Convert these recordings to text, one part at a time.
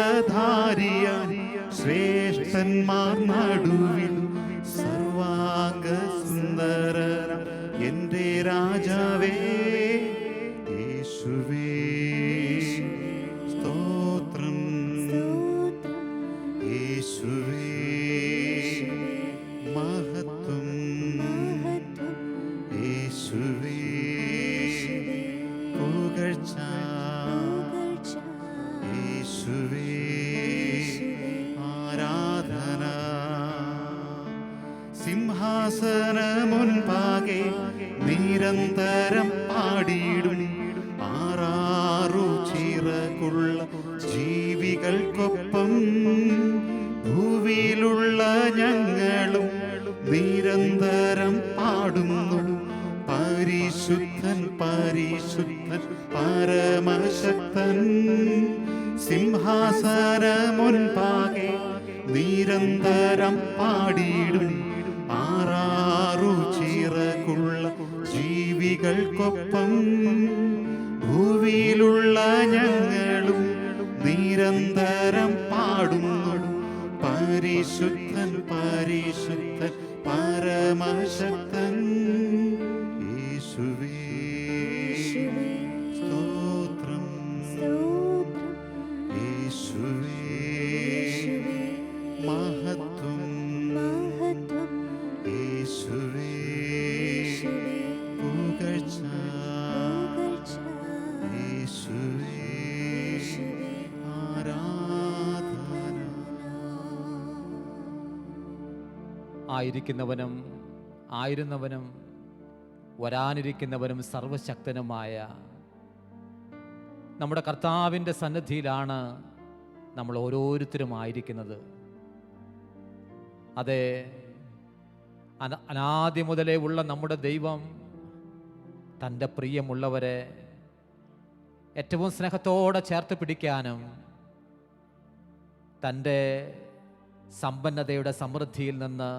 ഗുണധാരിയ ശ്രേഷ്ഠന്മാർ നടുവിൽ സർവാംഗ സുന്ദര എന്റെ രാജാവേ പരിശുദ്ധൻ പരമശക്തൻ. സിംഹാസനമുൻപാകെ നിരന്തരം പാടിയിടും. ആറാറു ചിറകുള്ള ജീവികൾക്കൊപ്പം ഭൂവിയിലുള്ള ഞങ്ങളും നിരന്തരം പാടുന്നു. പരിശുദ്ധൻ പരിശുദ്ധൻ പരമശക്തൻ. യേശുവേ. ദൈവമായിരിക്കുന്നവനും ആയിരുന്നവനും വരാനിരിക്കുന്നവനും സർവശക്തനുമായ നമ്മുടെ കർത്താവിന്റെ സന്നിധിയിലാണ് നമ്മൾ ഓരോരുത്തരും ആയിരിക്കുന്നത്. അതെ അന അനാദ്യം മുതലേ ഉള്ള നമ്മുടെ ദൈവം തന്റെ പ്രിയമുള്ളവരെ ഏറ്റവും സ്നേഹത്തോടെ ചേർത്ത് പിടിക്കാനും തന്റെ സമ്പന്നതയുടെ സമൃദ്ധിയിൽ നിന്ന്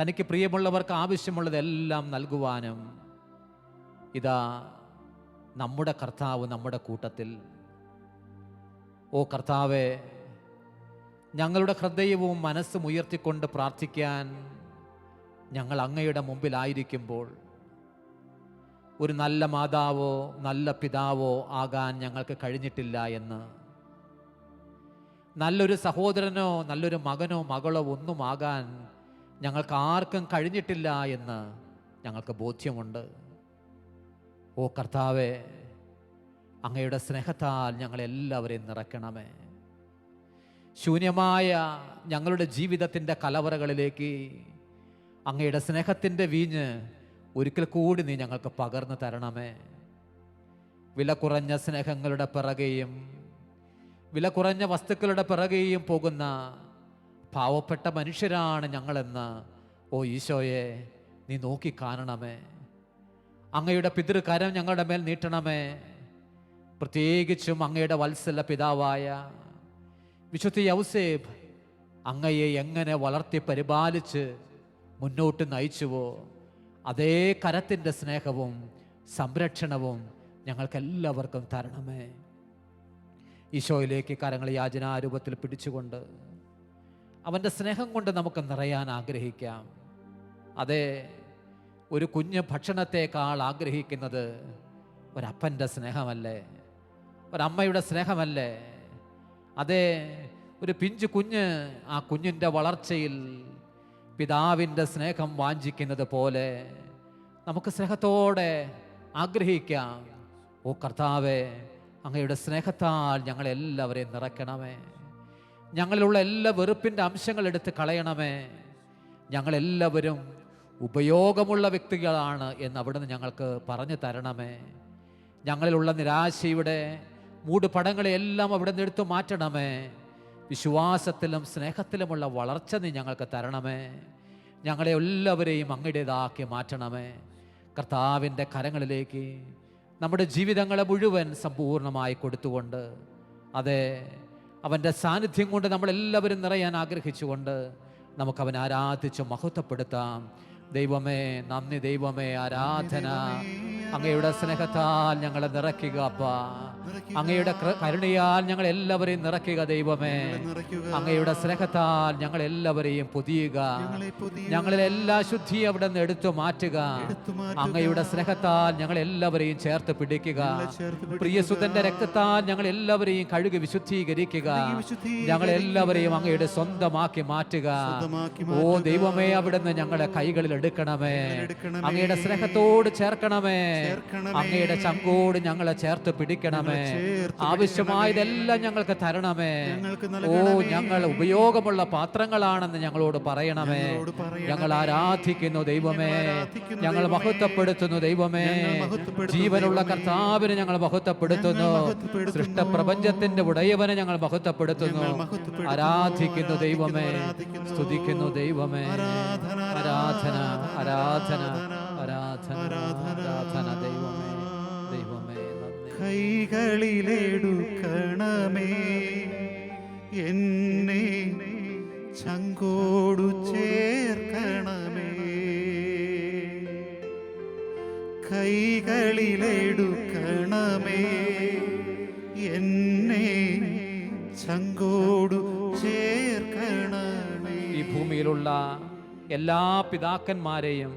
തനിക്ക് പ്രിയമുള്ളവർക്ക് ആവശ്യമുള്ളതെല്ലാം നൽകുവാനും ഇതാ നമ്മുടെ കർത്താവ് നമ്മുടെ കൂട്ടത്തിൽ. ഓ കർത്താവെ ഞങ്ങളുടെ ഹൃദയവും മനസ്സും ഉയർത്തിക്കൊണ്ട് പ്രാർത്ഥിക്കാൻ ഞങ്ങൾ അങ്ങയുടെ മുമ്പിലായിരിക്കുമ്പോൾ ഒരു നല്ല മാതാവോ നല്ല പിതാവോ ആകാൻ ഞങ്ങൾക്ക് കഴിഞ്ഞിട്ടില്ല എന്ന്. നല്ലൊരു സഹോദരനോ നല്ലൊരു മകനോ മകളോ ഒന്നും ആകാൻ ഞങ്ങൾക്ക് ആർക്കും കഴിഞ്ഞിട്ടില്ല എന്ന് ഞങ്ങൾക്ക് ബോധ്യമുണ്ട്. ഓ കർത്താവെ അങ്ങയുടെ സ്നേഹത്താൽ ഞങ്ങളെല്ലാവരെയും നിറയ്ക്കണമേ. ശൂന്യമായ ഞങ്ങളുടെ ജീവിതത്തിന്റെ കലവറകളിലേക്ക് അങ്ങയുടെ സ്നേഹത്തിന്റെ വീഞ്ഞ് ഒരിക്കൽ കൂടി നീ ഞങ്ങൾക്ക് പകർന്നു തരണമേ. വില കുറഞ്ഞ സ്നേഹങ്ങളുടെ പിറകെയും വില കുറഞ്ഞ വസ്തുക്കളുടെ പിറകെയും പോകുന്ന പാവപ്പെട്ട മനുഷ്യരാണ് ഞങ്ങളെന്ന്. ഓ ഈശോയെ നീ നോക്കി കാണണമേ. അങ്ങയുടെ പിതൃകരം ഞങ്ങളുടെ മേൽ നീട്ടണമേ. പ്രത്യേകിച്ചും അങ്ങയുടെ വത്സല പിതാവായ വിശുദ്ധ യൗസേബ് അങ്ങയെ എങ്ങനെ വളർത്തി പരിപാലിച്ച് മുന്നോട്ട് നയിച്ചുവോ അതേ കരത്തിന്റെ സ്നേഹവും സംരക്ഷണവും ഞങ്ങൾക്കെല്ലാവർക്കും തരണമേ. ഈശോയിലേക്ക് കരങ്ങൾ യാചനാരൂപത്തിൽ പിടിച്ചുകൊണ്ട് അവന്റെ സ്നേഹം കൊണ്ട് നമുക്ക് നിറയാൻ ആഗ്രഹിക്കാം. അതെ ഒരു കുഞ്ഞ് ഭക്ഷണത്തേക്കാൾ ആഗ്രഹിക്കുന്നത് ഒരപ്പന്റെ സ്നേഹമല്ലേ? ഒരമ്മയുടെ സ്നേഹമല്ലേ? അതെ ഒരു പിഞ്ചു കുഞ്ഞ് ആ കുഞ്ഞിന്റെ വളർച്ചയിൽ പിതാവിന്റെ സ്നേഹം വാഞ്ചിക്കുന്നത് പോലെ നമുക്ക് സ്നേഹത്തോടെ ആഗ്രഹിക്കാം. ഓ കർത്താവെ അങ്ങയുടെ സ്നേഹത്താൽ ഞങ്ങളെല്ലാവരെയും നിറയ്ക്കണമേ. ഞങ്ങളിലുള്ള എല്ലാ വെറുപ്പിന്റെ അംശങ്ങൾ എടുത്ത് കളയണമേ. ഞങ്ങളെല്ലാവരും ഉപയോഗമുള്ള വ്യക്തികളാണ് എന്ന് അവിടുന്ന് ഞങ്ങൾക്ക് പറഞ്ഞു തരണമേ. ഞങ്ങളിലുള്ള നിരാശയുടെ മൂടുപടങ്ങളെയെല്ലാം അവിടെ നിന്ന് എടുത്തു മാറ്റണമേ. വിശ്വാസത്തിലും സ്നേഹത്തിലുമുള്ള വളർച്ച നീ ഞങ്ങൾക്ക് തരണമേ. ഞങ്ങളെ എല്ലാവരെയും അങ്ങയുടേതാക്കി മാറ്റണമേ. കർത്താവിന്റെ കരങ്ങളിലേക്ക് നമ്മുടെ ജീവിതങ്ങളെ മുഴുവൻ സമ്പൂർണമായി കൊടുത്തുകൊണ്ട് അതെ അവന്റെ സാന്നിധ്യം കൊണ്ട് നമ്മളെല്ലാവരും നിറയാൻ ആഗ്രഹിച്ചുകൊണ്ട് നമുക്ക് അവൻ ആരാധിച്ച് മഹത്വപ്പെടുത്താം. ദൈവമേ നന്ദി ദൈവമേ ആരാധന. അങ്ങയുടെ സ്നേഹത്താൽ ഞങ്ങളെ നിറയ്ക്കുക അപ്പ. അങ്ങയുടെ കരുണയാൽ ഞങ്ങൾ എല്ലാവരെയും നിറയ്ക്കുക ദൈവമേ. അങ്ങയുടെ സ്നേഹത്താൽ ഞങ്ങൾ എല്ലാവരെയും പുതിയുക. ഞങ്ങളിൽ എല്ലാ ശുദ്ധി അവിടെ നിന്ന് എടുത്തു മാറ്റുക. അങ്ങയുടെ സ്നേഹത്താൽ ഞങ്ങൾ എല്ലാവരെയും ചേർത്ത് പിടിക്കുക. പ്രിയസുതന്റെ രക്തത്താൽ ഞങ്ങൾ എല്ലാവരെയും കഴുകി വിശുദ്ധീകരിക്കുക. ഞങ്ങൾ എല്ലാവരെയും അങ്ങയുടെ സ്വന്തമാക്കി മാറ്റുക. ഓ ദൈവമേ അവിടെ നിന്ന് ഞങ്ങളുടെ കൈകളിൽ എടുക്കണമേ. അങ്ങയുടെ സ്നേഹത്തോട് ചേർക്കണമേ. അങ്ങയുടെ ചങ്കോട് ഞങ്ങളെ ചേർത്ത് പിടിക്കണമേ. ആവശ്യമായതെല്ലാം ഞങ്ങൾക്ക് തരണമേ. ഓ ഞങ്ങൾ ഉപയോഗമുള്ള പാത്രങ്ങളാണെന്ന് ഞങ്ങളോട് പറയണമേ. ഞങ്ങൾ ആരാധിക്കുന്നു ദൈവമേ. ഞങ്ങൾ മഹത്വപ്പെടുത്തുന്നു ദൈവമേ. ജീവനുള്ള കർത്താവിനെ ഞങ്ങൾ മഹത്വപ്പെടുത്തുന്നു. സൃഷ്ടപ്രപഞ്ചത്തിന്റെ ഉടയവനെ ഞങ്ങൾ മഹത്വപ്പെടുത്തുന്നു. ആരാധിക്കുന്നു ദൈവമേ. സ്തുതിക്കുന്നു ദൈവമേ. ആരാധന ആരാധന ആരാധന. ആരാധന. കൈകളിലെടുക്കണമേ. എന്നെ ചങ്കോടു ചേർക്കണമേ. കൈകളിലെടുക്കണമേ. എന്നെ ചങ്കോടു ചേർക്കണമേ. ഈ ഭൂമിയിലുള്ള എല്ലാ പിതാക്കന്മാരെയും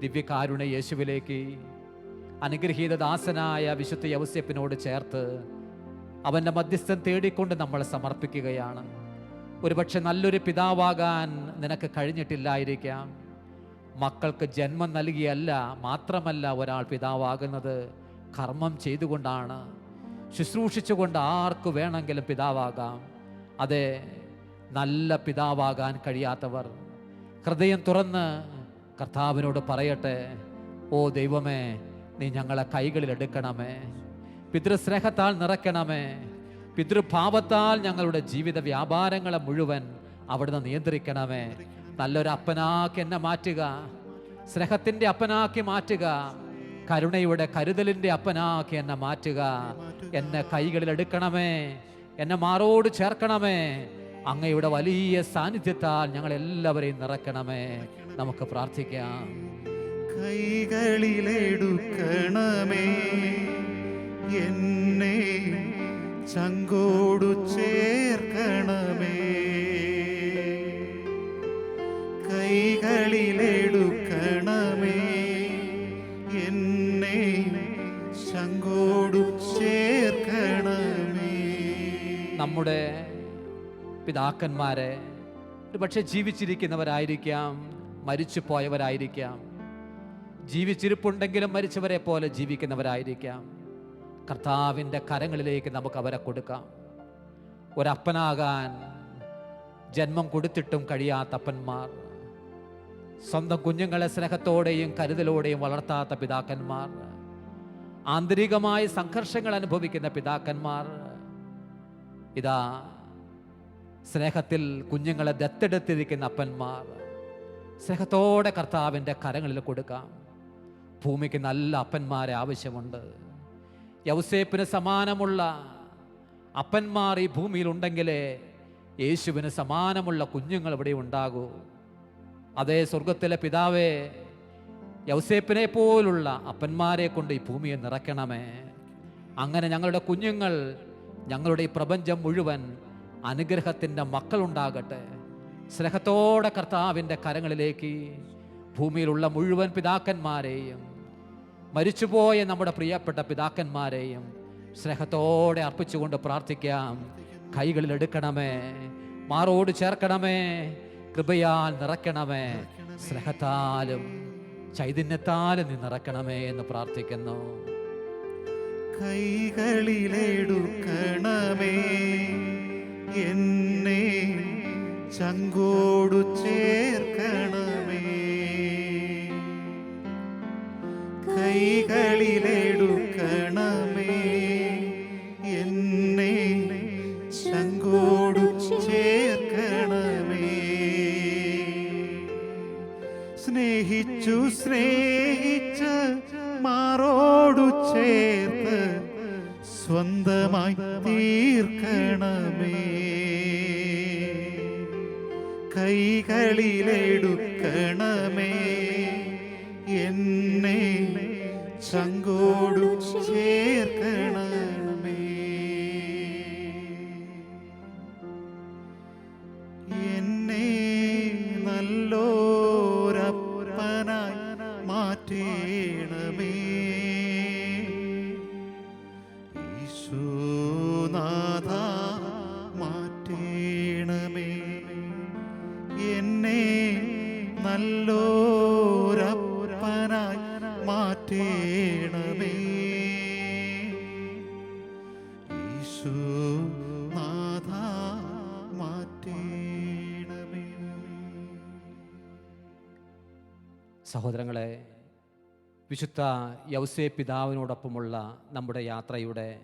ദിവ്യകാരുണ യേശുവിലേക്ക് അനുഗ്രഹീത ദാസനായ വിശുദ്ധ യവസ്യപ്പിനോട് ചേർത്ത് അവന്റെ മധ്യസ്ഥം തേടിക്കൊണ്ട് നമ്മൾ സമർപ്പിക്കുകയാണ്. ഒരുപക്ഷെ നല്ലൊരു പിതാവാകാൻ നിനക്ക് കഴിഞ്ഞിട്ടില്ലായിരിക്കാം. മക്കൾക്ക് ജന്മം നൽകിയല്ല മാത്രമല്ല ഒരാൾ പിതാവാകുന്നത് കർമ്മം ചെയ്തുകൊണ്ടാണ്. ശുശ്രൂഷിച്ചുകൊണ്ട് ആർക്ക് വേണമെങ്കിലും പിതാവാകാം. അതെ നല്ല പിതാവാകാൻ കഴിയാത്തവർ. ഹൃദയം തുറന്ന് കർത്താവിനോട് പറയട്ടെ ഓ ദൈവമേ നീ ഞങ്ങളെ കൈകളിൽ എടുക്കണമേ. പിതൃസ്നേഹത്താൽ നിറയ്ക്കണമേ. പിതൃഭാവത്താൽ ഞങ്ങളുടെ ജീവിത വ്യാപാരങ്ങളെ മുഴുവൻ അവിടുന്ന് നിയന്ത്രിക്കണമേ. നല്ലൊരു അപ്പനാക്കി എന്നെ മാറ്റുക. സ്നേഹത്തിന്റെ അപ്പനാക്കി മാറ്റുക. കരുണയുടെ കരുതലിന്റെ അപ്പനാക്കി എന്നെ മാറ്റുക. എന്നെ കൈകളിൽ എടുക്കണമേ. എന്നെ മാറോട് ചേർക്കണമേ. അങ്ങയുടെ വലിയ സാന്നിധ്യത്താൽ ഞങ്ങളെല്ലാവരെയും നിറയ്ക്കണമേ. നമുക്ക് പ്രാർത്ഥിക്കാം. കൈകളിലെടുക്കണമേ. എന്നെ ചങ്കോടു ചേർക്കണമേ. കൈകളിലെടുക്കണമേ. എന്നെ ചങ്കോടു ചേർക്കണമേ. നമ്മുടെ പിതാക്കന്മാരെ ഒരു പക്ഷെ ജീവിച്ചിരിക്കുന്നവരായിരിക്കാം മരിച്ചു പോയവരായിരിക്കാം ജീവിച്ചിരിപ്പുണ്ടെങ്കിലും മരിച്ചവരെ പോലെ ജീവിക്കുന്നവരായിരിക്കാം. കർത്താവിന്റെ കരങ്ങളിലേക്ക് നമുക്ക് അവരെ കൊടുക്കാം. ഒരപ്പനാകാൻ ജന്മം കൊടുത്തിട്ടും കഴിയാത്ത അപ്പന്മാർ സ്വന്തം കുഞ്ഞുങ്ങളെ സ്നേഹത്തോടെയും കരുതലോടെയും വളർത്താത്ത പിതാക്കന്മാർ ആന്തരികമായി സംഘർഷങ്ങൾ അനുഭവിക്കുന്ന പിതാക്കന്മാർ ഇതാ സ്നേഹത്തിൽ കുഞ്ഞുങ്ങളെ ദത്തെടുത്തിരിക്കുന്ന അപ്പന്മാർ സ്നേഹത്തോടെ കർത്താവിന്റെ കരങ്ങളിൽ കൊടുക്കാം. ഭൂമിക്ക് നല്ല അപ്പന്മാരെ ആവശ്യമുണ്ട്. യൗസേപ്പിന് സമാനമുള്ള അപ്പന്മാർ ഈ ഭൂമിയിലുണ്ടെങ്കിലേ യേശുവിന് സമാനമുള്ള കുഞ്ഞുങ്ങൾ ഇവിടെ ഉണ്ടാകൂ. അതേ സ്വർഗത്തിലെ പിതാവേ യൗസേപ്പിനെ പോലുള്ള അപ്പന്മാരെ കൊണ്ട് ഈ ഭൂമിയെ നിറയ്ക്കണമേ. അങ്ങനെ ഞങ്ങളുടെ കുഞ്ഞുങ്ങൾ ഞങ്ങളുടെ ഈ പ്രപഞ്ചം മുഴുവൻ അനുഗ്രഹത്തിന്റെ മക്കളുണ്ടാകട്ടെ. സ്നേഹത്തോടെ കർത്താവിന്റെ കരങ്ങളിലേക്ക് ഭൂമിയിലുള്ള മുഴുവൻ പിതാക്കന്മാരെയും മരിച്ചുപോയ നമ്മുടെ പ്രിയപ്പെട്ട പിതാക്കന്മാരെയും സ്നേഹത്തോടെ അർപ്പിച്ചുകൊണ്ട് പ്രാർത്ഥിക്കാം. കൈകളിൽ എടുക്കണമേ മാറോട് ചേർക്കണമേ കൃപയാൽ നിറയ്ക്കണമേ സ്നേഹത്താലും ചൈതന്യത്താലും നീ നിറയ്ക്കണമേ എന്ന് പ്രാർത്ഥിക്കുന്നു. കൈകളിലെടുക്കണമേ എന്നെ ചങ്കോടു ചേർക്കണമേ. കൈകളിലെടുക്കണമേ. എന്നെ ശങ്കോടു ചേർക്കണമേ. സ്നേഹിച്ചു സ്നേഹിച്ച് മാറോടു ചേർത്ത് സ്വന്തമായി തീർക്കണമേ. കൈകളിലെടുക്കണമേ. ചങ്കോടു ചേർക്കണമേ വിശുദ്ധ യൗസേ പിതാവിനോടൊപ്പമുള്ള നമ്മുടെ യാത്രയുടെ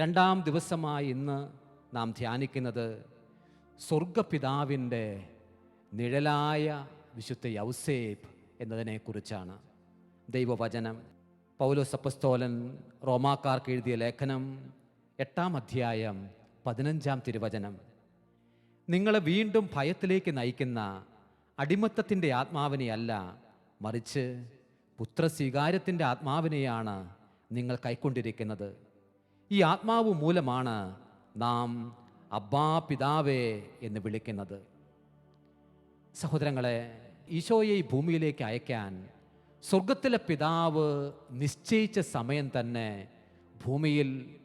രണ്ടാം ദിവസമായി ഇന്ന് നാം ധ്യാനിക്കുന്നത് സ്വർഗപിതാവിന്റെ നിഴലായ വിശുദ്ധ യൗസേബ് എന്നതിനെക്കുറിച്ചാണ്. ദൈവവചനം. പൗലോസപ്പസ്തോലൻ റോമാക്കാർക്ക് എഴുതിയ ലേഖനം എട്ടാം അധ്യായം പതിനഞ്ചാം തിരുവചനം. നിങ്ങളെ വീണ്ടും ഭയത്തിലേക്ക് നയിക്കുന്ന അടിമത്തത്തിന്റെ ആത്മാവിനെയല്ല മറിച്ച് പുത്രസ്വീകാര്യത്തിന്റെ ആത്മാവിനെയാണ് നിങ്ങൾ കൈക്കൊണ്ടിരിക്കുന്നത്. ഈ ആത്മാവ് മൂലമാണ് നാം അബ്ബാ പിതാവേ എന്ന് വിളിക്കുന്നത്. സഹോദരങ്ങളെ ഈശോയെ ഈ ഭൂമിയിലേക്ക് അയക്കാൻ സ്വർഗത്തിലെ പിതാവ് നിശ്ചയിച്ച സമയം തന്നെ ഭൂമിയിൽ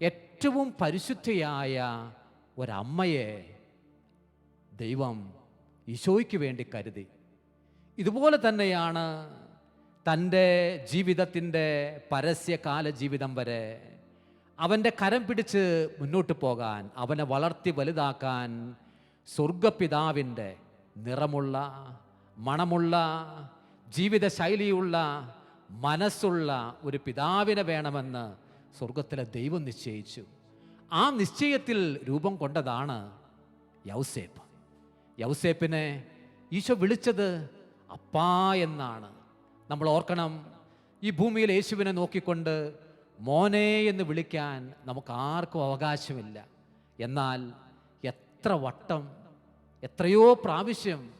ഏറ്റവും പരിശുദ്ധയായ ഒരമ്മയെ ദൈവം ഈശോയ്ക്ക് വേണ്ടി കരുതി. ഇതുപോലെ തന്നെയാണ് തന്റെ ജീവിതത്തിന്റെ പരസ്യകാല ജീവിതം വരെ അവന്റെ കരം പിടിച്ച് മുന്നോട്ട് പോകാൻ അവനെ വളർത്തി വലുതാക്കാൻ സ്വർഗപിതാവിന്റെ നിറമുള്ള മണമുള്ള ജീവിതശൈലിയുള്ള മനസ്സുള്ള ഒരു പിതാവിനെ വേണമെന്ന് സ്വർഗത്തിലെ ദൈവം നിശ്ചയിച്ചു. ആ നിശ്ചയത്തിൽ രൂപം കൊണ്ടതാണ് യൗസേപ്പ്. യൗസേപ്പിനെ ഈശോ വിളിച്ചത് അപ്പാ എന്നാണ്. നമ്മൾ ഓർക്കണം ഈ ഭൂമിയിൽ യേശുവിനെ നോക്കിക്കൊണ്ട് മോനെ എന്ന് വിളിക്കാൻ നമുക്ക് ആർക്കും അവകാശമില്ല. എന്നാൽ എത്ര വട്ടം എത്രയോ പ്രാവശ്യം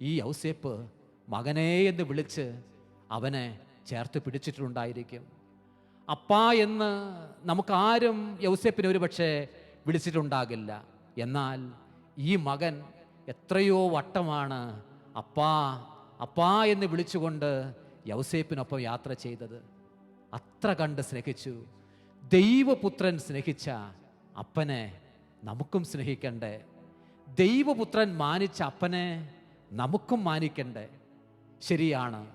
ഈ ഔസേപ്പ് മകനെ എന്ന് വിളിച്ച് അവനെ ചേർത്ത് പിടിച്ചിട്ടുണ്ടായിരിക്കും. അപ്പാ എന്ന് നമുക്കാരും യൗസേപ്പിനെ ഒരു പക്ഷേ വിളിച്ചിട്ടുണ്ടാകില്ല. എന്നാൽ ഈ മകൻ എത്രയോ വട്ടമാണ് അപ്പാ അപ്പാ എന്ന് വിളിച്ചുകൊണ്ട് യൗസേപ്പിനൊപ്പം യാത്ര ചെയ്തത്. അത്ര കണ്ട് സ്നേഹിച്ചു. ദൈവപുത്രൻ സ്നേഹിച്ച അപ്പനെ നമുക്കും സ്നേഹിക്കണ്ടേ. ദൈവപുത്രൻ മാനിച്ച അപ്പനെ നമുക്കും മാനിക്കണ്ടേ. ശരിയാണ്.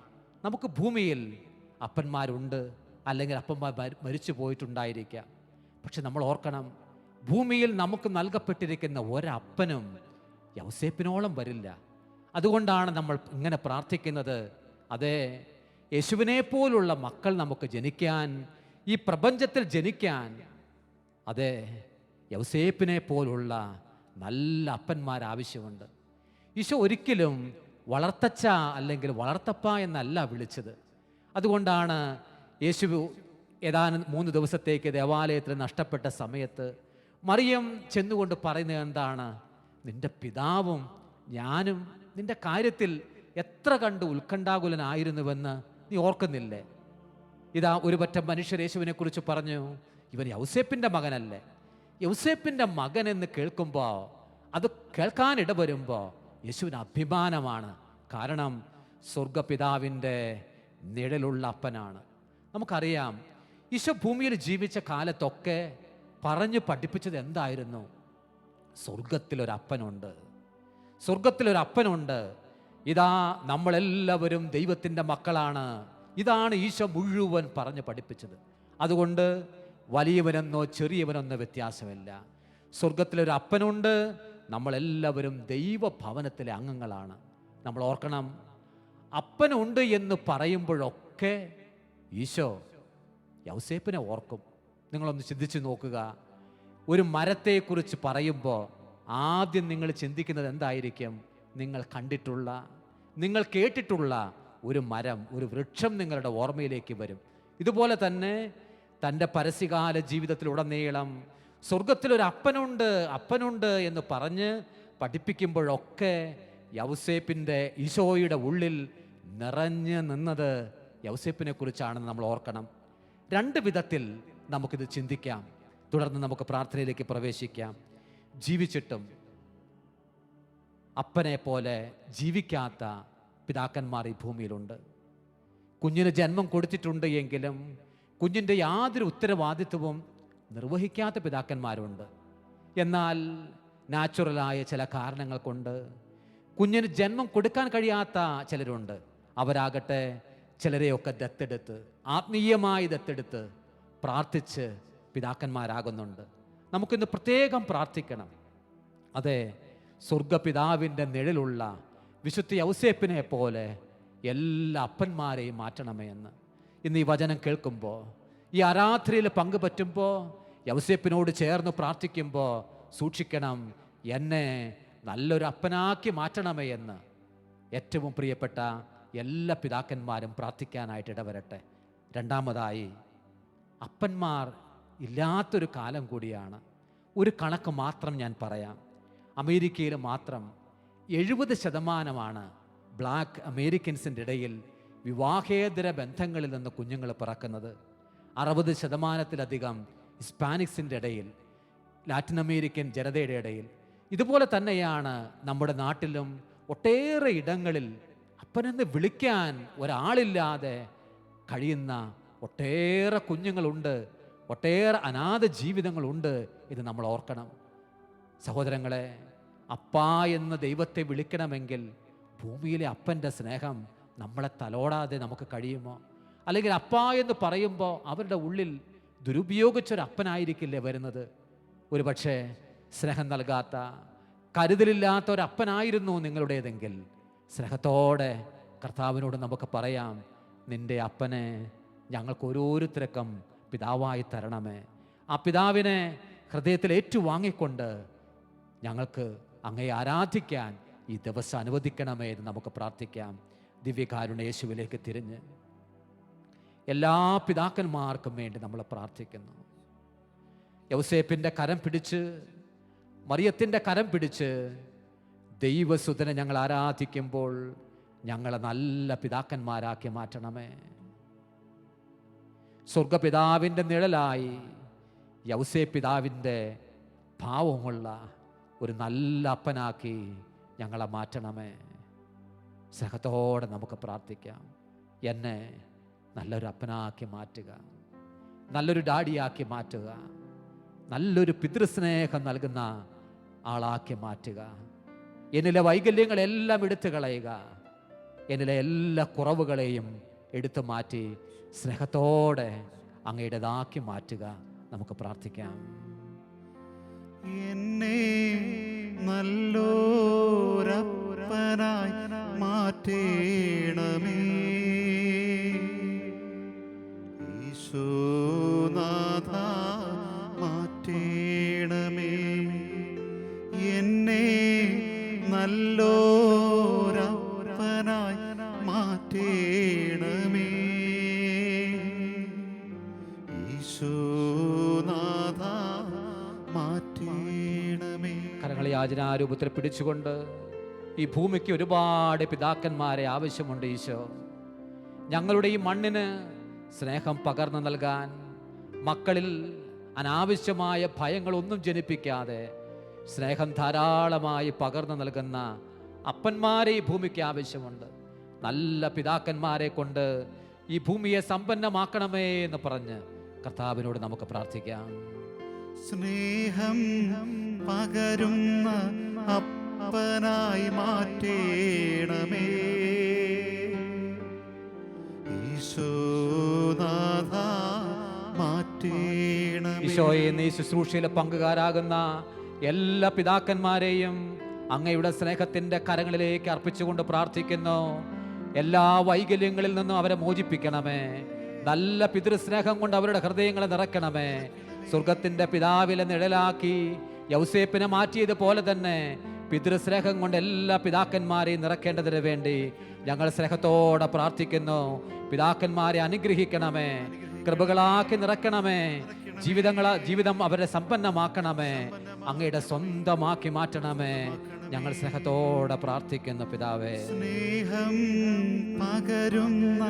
നമുക്ക് ഭൂമിയിൽ അപ്പന്മാരുണ്ട്. അല്ലെങ്കിൽ അപ്പന്മാർ മരിച്ചു പോയിട്ടുണ്ടായിരിക്കാം. പക്ഷെ നമ്മൾ ഓർക്കണം ഭൂമിയിൽ നമുക്ക് നൽകപ്പെട്ടിരിക്കുന്ന ഒരപ്പനും യൗസേപ്പിനോളം വരില്ല. അതുകൊണ്ടാണ് നമ്മൾ ഇങ്ങനെ പ്രാർത്ഥിക്കുന്നത്. അതെ യേശുവിനെ പോലുള്ള മക്കൾ നമുക്ക് ജനിക്കാൻ ഈ പ്രപഞ്ചത്തിൽ ജനിക്കാൻ അതെ യൗസേപ്പിനെ പോലുള്ള നല്ല അപ്പന്മാർ ആവശ്യമുണ്ട് ഈശോ ഒരിക്കലും വളർത്തച്ച അല്ലെങ്കിൽ വളർത്തപ്പ എന്നല്ല വിളിച്ചത്. അതുകൊണ്ടാണ് യേശു ഏതാനും മൂന്ന് ദിവസത്തേക്ക് ദേവാലയത്തിൽ നഷ്ടപ്പെട്ട സമയത്ത് മറിയം ചെന്നുകൊണ്ട് പറയുന്നത് എന്താണ്? നിന്റെ പിതാവും ഞാനും നിന്റെ കാര്യത്തിൽ എത്ര കണ്ട് ഉത്കണ്ഠാകുലനായിരുന്നുവെന്ന് നീ ഓർക്കുന്നില്ലേ? ഇതാ ഒരു പറ്റം മനുഷ്യരേശുവിനെ കുറിച്ച് പറഞ്ഞു ഇവൻ യൗസേപ്പിന്റെ മകനല്ലേ? യൗസേപ്പിന്റെ മകൻ എന്ന് കേൾക്കുമ്പോൾ അത് കേൾക്കാനിട വരുമ്പോൾ യേശുവിന് അഭിമാനമാണ്. കാരണം സ്വർഗപിതാവിന്റെ നിഴലുള്ള അപ്പനാണ്. നമുക്കറിയാം ഈശോ ഭൂമിയിൽ ജീവിച്ച കാലത്തൊക്കെ പറഞ്ഞു പഠിപ്പിച്ചത് എന്തായിരുന്നു? സ്വർഗത്തിലൊരപ്പനുണ്ട് സ്വർഗത്തിലൊരപ്പനുണ്ട് ഇതാ നമ്മളെല്ലാവരും ദൈവത്തിന്റെ മക്കളാണ്. ഇതാണ് ഈശോ മുഴുവൻ പറഞ്ഞ് പഠിപ്പിച്ചത്. അതുകൊണ്ട് വലിയവനെന്നോ ചെറിയവനെന്നോ വ്യത്യാസമില്ല. സ്വർഗത്തിലൊരു അപ്പനുണ്ട് നമ്മളെല്ലാവരും ദൈവഭവനത്തിലെ അംഗങ്ങളാണ്. നമ്മൾ ഓർക്കണം അപ്പനുണ്ട് എന്ന് പറയുമ്പോഴൊക്കെ ഈശോ യൗസേപ്പിനെ ഓർക്കും. നിങ്ങളൊന്ന് ചിന്തിച്ചു നോക്കുക. ഒരു മരത്തെക്കുറിച്ച് പറയുമ്പോൾ ആദ്യം നിങ്ങൾ ചിന്തിക്കുന്നത് എന്തായിരിക്കും? നിങ്ങൾ കണ്ടിട്ടുള്ള നിങ്ങൾ കേട്ടിട്ടുള്ള ഒരു മരം ഒരു വൃക്ഷം നിങ്ങളുടെ ഓർമ്മയിലേക്ക് വരും. ഇതുപോലെ തന്നെ തന്റെ പരസ്യകാല ജീവിതത്തിലുടനീളം സ്വർഗത്തിലൊരു അപ്പനുണ്ട് അപ്പനുണ്ട് എന്ന് പറഞ്ഞ് പഠിപ്പിക്കുമ്പോഴൊക്കെ യൗസേപ്പിന്റെ ഈശോയുടെ ഉള്ളിൽ നിറഞ്ഞു നിന്നത് യൗസേപ്പിനെ കുറിച്ചാണെന്ന് നമ്മൾ ഓർക്കണം. രണ്ട് വിധത്തിൽ നമുക്കിത് ചിന്തിക്കാം. തുടർന്ന് നമുക്ക് പ്രാർത്ഥനയിലേക്ക് പ്രവേശിക്കാം. ജീവിച്ചിട്ടും അപ്പനെ പോലെ ജീവിക്കാത്ത പിതാക്കന്മാർ ഈ ഭൂമിയിലുണ്ട്. കുഞ്ഞിന് ജന്മം കൊടുത്തിട്ടുണ്ട് എങ്കിലും കുഞ്ഞിന്റെ യാതൊരു ഉത്തരവാദിത്വവും നിർവഹിക്കാത്ത പിതാക്കന്മാരുണ്ട്. എന്നാൽ നാച്ചുറലായ ചില കാരണങ്ങൾ കൊണ്ട് കുഞ്ഞിന് ജന്മം കൊടുക്കാൻ കഴിയാത്ത ചിലരുണ്ട്. അവരാകട്ടെ ചിലരെയൊക്കെ ദത്തെടുത്ത് ആത്മീയമായി ദത്തെടുത്ത് പ്രാർത്ഥിച്ച് പിതാക്കന്മാരാകുന്നുണ്ട്. നമുക്കിന്ന് പ്രത്യേകം പ്രാർത്ഥിക്കണം. അതെ സ്വർഗപിതാവിന്റെ നിഴലുള്ള വിശുദ്ധി ഔസേപ്പിനെ പോലെ എല്ലാ അപ്പന്മാരെയും മാറ്റണമേ എന്ന്. ഇന്ന് ഈ വചനം കേൾക്കുമ്പോൾ ഈ ആരാധനയിൽ പങ്കുപറ്റുമ്പോൾ യൗസേപ്പിനോട് ചേർന്ന് പ്രാർത്ഥിക്കുമ്പോൾ സൂക്ഷിക്കണം എന്നെ നല്ലൊരു അപ്പനാക്കി മാറ്റണമേ എന്ന്. ഏറ്റവും പ്രിയപ്പെട്ട എല്ലാ പിതാക്കന്മാരും പ്രാർത്ഥിക്കാനായിട്ട് ഇടവരട്ടെ. രണ്ടാമതായി അപ്പന്മാർ ഇല്ലാത്തൊരു കാലം കൂടിയാണ്. ഒരു കണക്ക് മാത്രം ഞാൻ പറയാം. അമേരിക്കയിൽ മാത്രം എഴുപത് ശതമാനമാണ് ബ്ലാക്ക് അമേരിക്കൻസിന്റെ ഇടയിൽ വിവാഹേതര ബന്ധങ്ങളിൽ നിന്ന് കുഞ്ഞുങ്ങൾ പിറക്കുന്നത്. അറുപത് ശതമാനത്തിലധികം ഹിസ്പാനിക്സിന്റെ ഇടയിൽ ലാറ്റിൻ അമേരിക്കൻ ജനതയുടെ ഇടയിൽ. ഇതുപോലെ തന്നെയാണ് നമ്മുടെ നാട്ടിലും ഒട്ടേറെ ഇടങ്ങളിൽ അപ്പനെന്ന് വിളിക്കാൻ ഒരാളില്ലാതെ കഴിയുന്ന ഒട്ടേറെ കുഞ്ഞുങ്ങളുണ്ട്. ഒട്ടേറെ അനാഥ ജീവിതങ്ങളുണ്ട് ഇത് നമ്മൾ ഓർക്കണം. സഹോദരങ്ങളെ അപ്പ എന്ന ദൈവത്തെ വിളിക്കണമെങ്കിൽ ഭൂമിയിലെ അപ്പന്റെ സ്നേഹം നമ്മളെ തലോടാതെ നമുക്ക് കഴിയുമോ? അല്ലെങ്കിൽ അപ്പ എന്ന് പറയുമ്പോൾ അവരുടെ ഉള്ളിൽ ദുരുപയോഗിച്ചൊരപ്പനായിരിക്കില്ലേ വരുന്നത്? ഒരുപക്ഷെ സ്നേഹം നൽകാത്ത കരുതലില്ലാത്ത ഒരപ്പനായിരുന്നു നിങ്ങളുടേതെങ്കിൽ സ്നേഹത്തോടെ കർത്താവിനോട് നമുക്ക് പറയാം നിന്റെ അപ്പനെ ഞങ്ങൾക്ക് ഓരോരുത്തരക്കം പിതാവായി തരണമേ. ആ പിതാവിനെ ഹൃദയത്തിൽ ഏറ്റുവാങ്ങിക്കൊണ്ട് ഞങ്ങൾക്ക് അങ്ങയെ ആരാധിക്കാൻ ഈ ദിവസം അനുവദിക്കണമേ എന്ന് നമുക്ക് പ്രാർത്ഥിക്കാം. ദിവ്യകാരുണ യേശുവിലേക്ക് തിരിഞ്ഞ് എല്ലാ പിതാക്കന്മാർക്കും വേണ്ടി നമ്മൾ പ്രാർത്ഥിക്കുന്നു. യൗസേപ്പിന്റെ കരം പിടിച്ച് മറിയത്തിന്റെ കരം പിടിച്ച് ദൈവസുതനെ ഞങ്ങൾ ആരാധിക്കുമ്പോൾ ഞങ്ങളെ നല്ല പിതാക്കന്മാരാക്കി മാറ്റണമേ. സ്വർഗപിതാവിന്റെ നിഴലായി യൗസേ പിതാവിന്റെ ഭാവമുള്ള ഒരു നല്ല അപ്പനാക്കി ഞങ്ങളെ മാറ്റണമേ. സ്നേഹത്തോടെ നമുക്ക് പ്രാർത്ഥിക്കാം. എന്നെ നല്ലൊരു അപ്പനാക്കി മാറ്റുക. നല്ലൊരു ഡാഡിയാക്കി മാറ്റുക. നല്ലൊരു പിതൃസ്നേഹം നൽകുന്ന ആളാക്കി മാറ്റുക. എന്നിലെ വൈകല്യങ്ങളെല്ലാം എടുത്തു കളയുക എന്നിലെ എല്ലാ കുറവുകളെയും എടുത്തു മാറ്റി സ്നേഹത്തോടെ അങ്ങയുടേതാക്കി മാറ്റുക നമുക്ക് പ്രാർത്ഥിക്കാം. എന്നെ നല്ലോരപ്പനായി മാറ്റേണമേ. മാറ്റേണമേ. എന്നെ നല്ലോരപ്പനായി യാചനാരൂപത്തിൽ പിടിച്ചുകൊണ്ട് ഈ ഭൂമിക്ക് ഒരുപാട് പിതാക്കന്മാരെ ആവശ്യമുണ്ട് ഈശോ. ഞങ്ങളുടെ ഈ മണ്ണിന് സ്നേഹം പകർന്നു നൽകാൻ മക്കളിൽ അനാവശ്യമായ ഭയങ്ങളൊന്നും ജനിപ്പിക്കാതെ സ്നേഹം ധാരാളമായി പകർന്നു നൽകുന്ന അപ്പന്മാരെ ഈ ഭൂമിക്ക് ആവശ്യമുണ്ട്. നല്ല പിതാക്കന്മാരെ കൊണ്ട് ഈ ഭൂമിയെ സമ്പന്നമാക്കണമേ എന്ന് പറഞ്ഞ് കർത്താവിനോട് നമുക്ക് പ്രാർത്ഥിക്കാം. സ്നേഹം പകരുന്ന അപ്പനായി മാറ്റേണമേ. ഈശോനാഥ മാറ്റേണമേ. ഈശോയെ നീ ശുശ്രൂഷയിലെ പങ്കുകാരാകുന്ന എല്ലാ പിതാക്കന്മാരെയും അങ്ങയുടെ സ്നേഹത്തിന്റെ കരങ്ങളിലേക്ക് അർപ്പിച്ചുകൊണ്ട് പ്രാർത്ഥിക്കുന്നു. എല്ലാ വൈകല്യങ്ങളിൽ നിന്നും അവരെ മോചിപ്പിക്കണമേ. നല്ല പിതൃസ്നേഹം കൊണ്ട് അവരുടെ ഹൃദയങ്ങളെ നിറയ്ക്കണമേ. സ്വർഗത്തിന്റെ പിതാവിലെ നിഴലാക്കി യൗസേപ്പിനെ മാറ്റിയത് പോലെ തന്നെ പിതൃസ്നേഹം കൊണ്ട് എല്ലാ പിതാക്കന്മാരെയും നിറക്കേണ്ടതിന് വേണ്ടി ഞങ്ങൾ സ്നേഹത്തോടെ പ്രാർത്ഥിക്കുന്നു. പിതാക്കന്മാരെ അനുഗ്രഹിക്കണമേ. കൃപകളാക്കി നിറക്കണമേ. ജീവിതങ്ങൾ ജീവിതം അവരെ സമ്പന്നമാക്കണമേ. അങ്ങയുടെ സ്വന്തമാക്കി മാറ്റണമേ. ഞങ്ങൾ സ്നേഹത്തോടെ പ്രാർത്ഥിക്കുന്നു പിതാവേ. സ്നേഹം പകരുന്ന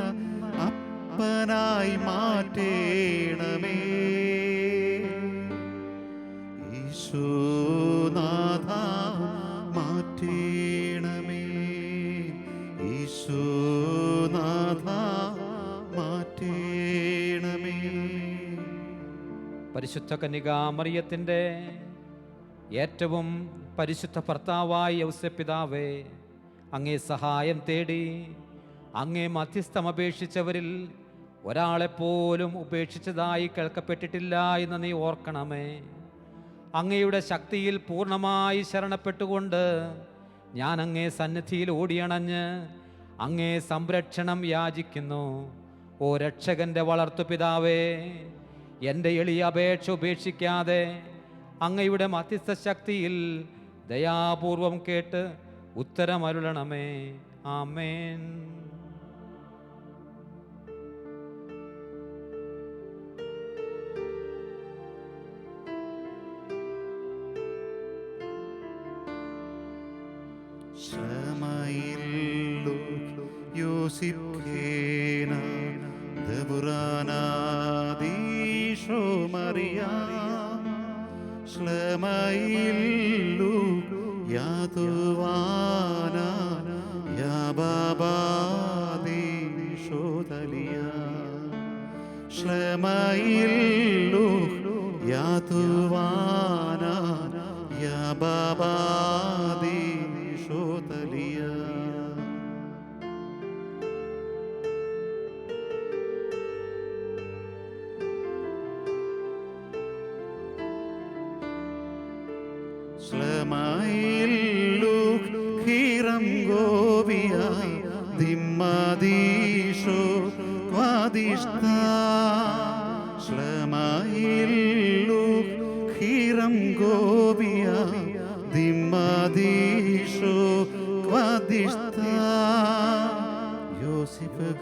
അപ്പനായി മാറ്റേണമേ. ഈശോനാഥ മാറ്റേണമേ. ഈശോനാഥ മാറ്റേണമേ. പരിശുദ്ധ കന്യകാമറിയത്തിന്റെ ഏറ്റവും പരിശുദ്ധ ഭർത്താവായി യൗസപിതാവേ അങ്ങേ സഹായം തേടി അങ്ങേ മധ്യസ്ഥം അപേക്ഷിച്ചവരിൽ ഒരാളെപ്പോലും ഉപേക്ഷിച്ചതായി കേൾക്കപ്പെട്ടിട്ടില്ല എന്ന് നീ ഓർക്കണമേ. അങ്ങയുടെ ശക്തിയിൽ പൂർണമായി ശരണപ്പെട്ടുകൊണ്ട് ഞാൻ അങ്ങേ സന്നിധിയിൽ ഓടിയണഞ്ഞ് അങ്ങേ സംരക്ഷണം യാചിക്കുന്നു. ഓ രക്ഷകന്റെ വളർത്തുപിതാവേ എന്റെ എളിയ അപേക്ഷ ഉപേക്ഷിക്കാതെ അങ്ങയുടെ മധ്യസ്ഥ ശക്തിയിൽ ദയാപൂർവം കേട്ട് ഉത്തരമരുളണമേ. ആമേൻ. ശ്രമയില്ലു യോസിക്കേന ദബുറാനാദീശോ മറിയ ശ്ലമയില്ലു യാതുവാന യാബാബാദീശോ തലിയ ശ്ലമയില്ലു യാതുവാന യാബാബാദീശോ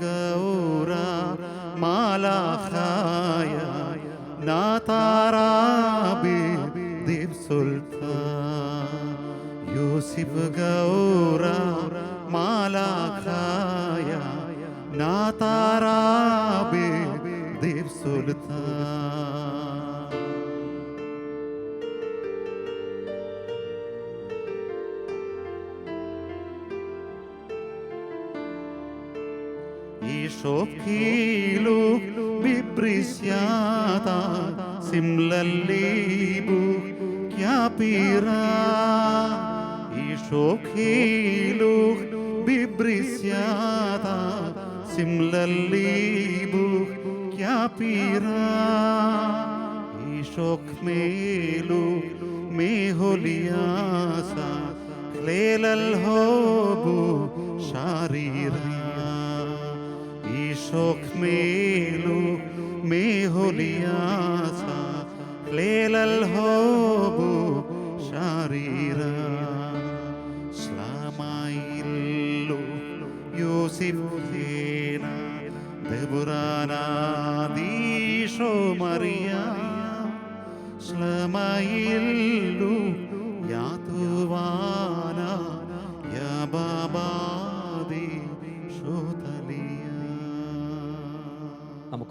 ഗൗര മാലാഖായ നാതാറാബി ദീപ് സുൽത്താൻ Yusif ഗൗറ മാലാഖായ നാതാറാബി ilu biprisyata simlalibu kyapira ishokilu biprisyata simlalibu kyapira ishok melu meholiasa klelal hobu sharira ಚೋಕ್ ಮೇಲು ಮೇಹುಲಿಯಾಸ ಲೇಲಲ್ ಹೋಬು ಶಾರೀರ ಶ್ಲಾಮಾಯಿಲ್ಲು ಯೋಸಿಫೇನ ದೆಬುರಾನಾದೀಶೋ ಮರಿಯ ಶ್ಲಮಯಿಲ್ಲು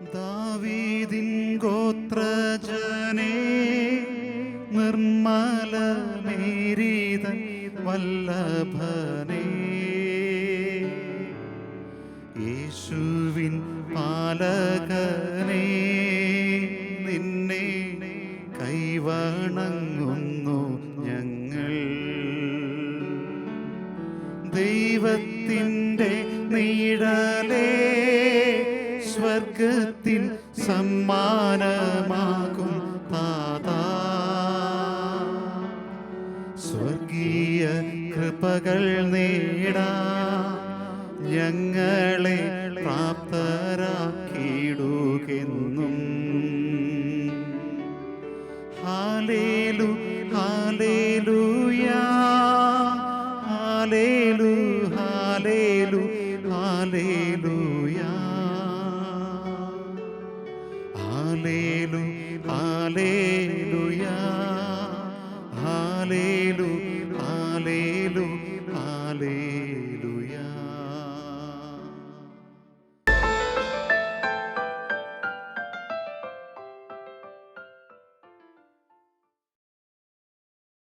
ദാവീദിൻ ഗോത്രജനേ നിർമ്മല മേരീതൻ വല്ലഭനേ. യേശുവിൻ പാലകനേ നിന്നെ കൈവണങ്ങുന്നു ഞങ്ങൾ. ദൈവത്തിന്റെ നീഴലേ സ്വർഗത്തിൻ സമ്മാനമാകും താതാ. സ്വർഗീയ കൃപകൾ നേടാ ഞങ്ങളെ